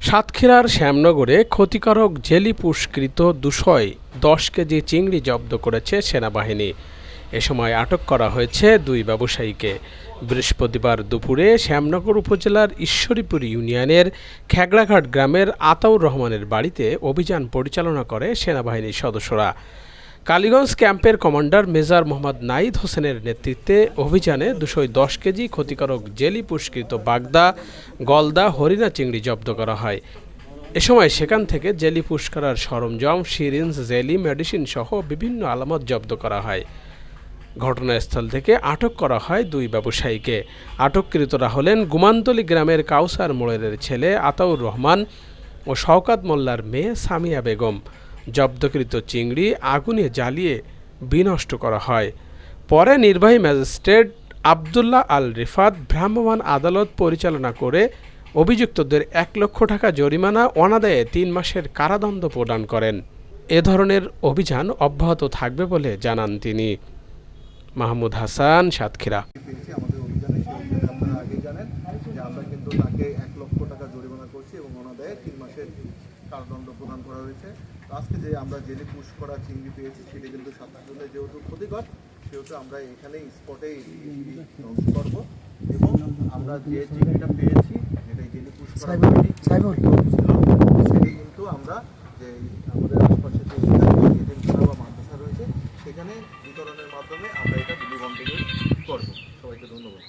সাতক্ষীরার শ্যামনগরে ক্ষতিকারক জেলি পুষ্কৃত দুশয় দশ কেজি চিংড়ি জব্দ করেছে সেনাবাহিনী। এ সময় আটক করা হয়েছে দুই ব্যবসায়ীকে। বৃহস্পতিবার দুপুরে শ্যামনগর উপজেলার ঈশ্বরীপুর ইউনিয়নের খেগড়াঘাট গ্রামের আতাউর রহমানের বাড়িতে অভিযান পরিচালনা করে সেনাবাহিনীর সদস্যরা। কালীগঞ্জ ক্যাম্পের কমান্ডার মেজর মোহাম্মদ নাইদ হোসেনের নেতৃত্বে অভিযানে দুশো দশ কেজি ক্ষতিকারক জেলি পুষ্কৃত বাগদা, গলদা, হরিণা চিংড়ি জব্দ করা হয়। এ সময় সেখান থেকে জেলি পুষ্করার সরঞ্জাম, সিরিঞ্জ, জেলি, মেডিসিন সহ বিভিন্ন আলামত জব্দ করা হয়। ঘটনাস্থল থেকে আটক করা হয় দুই ব্যবসায়ীকে। আটককৃতরা হলেন গুমান্তলি গ্রামের কাউসার মোড়ের ছেলে আতাউর রহমান ও শওকাত মোল্লার মেয়ে সামিয়া বেগম। জব্দকৃত চিংড়ি আগুনে জ্বালিয়ে বিনষ্ট করা হয়। পরে নির্বাহী ম্যাজিস্ট্রেট আবদুল্লাহ আল রিফাত ভ্রাম্যমাণ আদালত পরিচালনা করে অভিযুক্তদের এক লক্ষ টাকা জরিমানা অনাদায়ে তিন মাসের কারাদণ্ড প্রদান করেন। এ ধরনের অভিযান অব্যাহত থাকবে বলে জানান তিনি। মাহমুদ হাসান, সাতক্ষীরা। আমরা কিন্তু তাকে এক লক্ষ টাকা জরিমানা করছি এবং ওনাদের তিন মাসের কারাদণ্ড প্রদান করা হয়েছে। আজকে যে আমরা জেলে পুশ করা চিংড়ি পেয়েছি সেটি কিন্তু সাতাশজনে যেহেতু ক্ষতিকর সেহেতু আমরা এখানেই স্পটেই ধ্বংস করব। এবং আমরা যে চিংড়িটা পেয়েছি যেটা জেলে পুশ করা সেটি কিন্তু আমরা যে আমাদের আশপাশে যে এতিমখানা বা মাদ্রাসা রয়েছে সেখানে বিতরণের মাধ্যমে আমরা এটা বিলি বন্ধ করব। সবাইকে ধন্যবাদ।